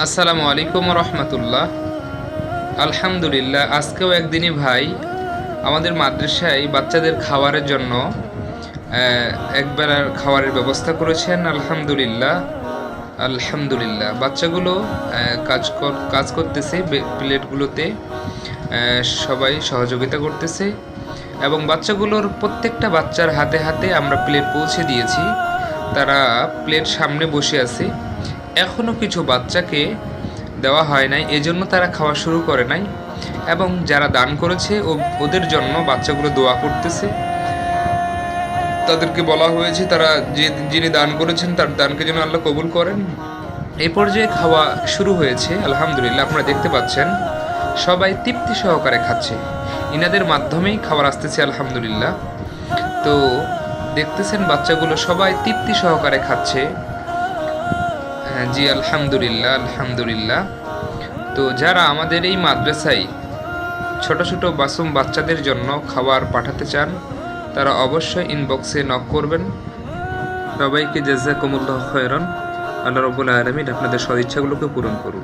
আসসালামু আলাইকুম রহমতুল্লাহ। আলহামদুলিল্লাহ আজকেও একদিনই ভাই আমাদের মাদ্রাসায় বাচ্চাদের খাবারের জন্য আহ, একবেলার খাবারের ব্যবস্থা করেছেন আলহামদুলিল্লাহ আলহামদুলিল্লাহ। বাচ্চাগুলো কাজ কর- কাজ করতেছে প্লেটগুলোতে সবাই সহযোগিতা করতেছে। এবং বাচ্চাগুলোর প্রত্যেকটা বাচ্চার হাতে হাতে আমরা প্লেট পৌঁছে দিয়েছি। তারা প্লেট সামনে বসে আছে। এখনও কিছু বাচ্চাকে দেওয়া হয় নাই, এজন্য তারা খাওয়া শুরু করে নাই। এবং যারা দান করেছে, ও- ওদের জন্য বাচ্চাগুলো দোয়া করতেছে। তাদেরকে বলা হয়েছে, তারা যে, যিনি দান করেছেন, তার দানকে যেন আল্লাহ কবুল করেন। এই পর্যায়ে খাওয়া শুরু হয়েছে, আলহামদুলিল্লাহ, আপনারা দেখতে পাচ্ছেন। সবাই তৃপ্তি সহকারে খাচ্ছে। ইনাদের মাধ্যমেই খাবার আসতেছে, আলহামদুলিল্লাহ। তো দেখতেছেন বাচ্চাগুলো সবাই তৃপ্তি সহকারে খাচ্ছে। জি, আলহামদুলিল্লাহ আলহামদুলিল্লাহ। তো যারা আমাদের এই মাদ্রাসায় ছোট ছোট বাসুম বাচ্চাদের জন্য খাবার পাঠাতে চান, তারা অবশ্যই ইনবক্সে নক করবেন। সবাইকে জাজাকুমুল্লাহ খয়রন। আল্লাহ রবুল আলমিন আপনাদের সদিচ্ছাগুলোকে পূরণ করুন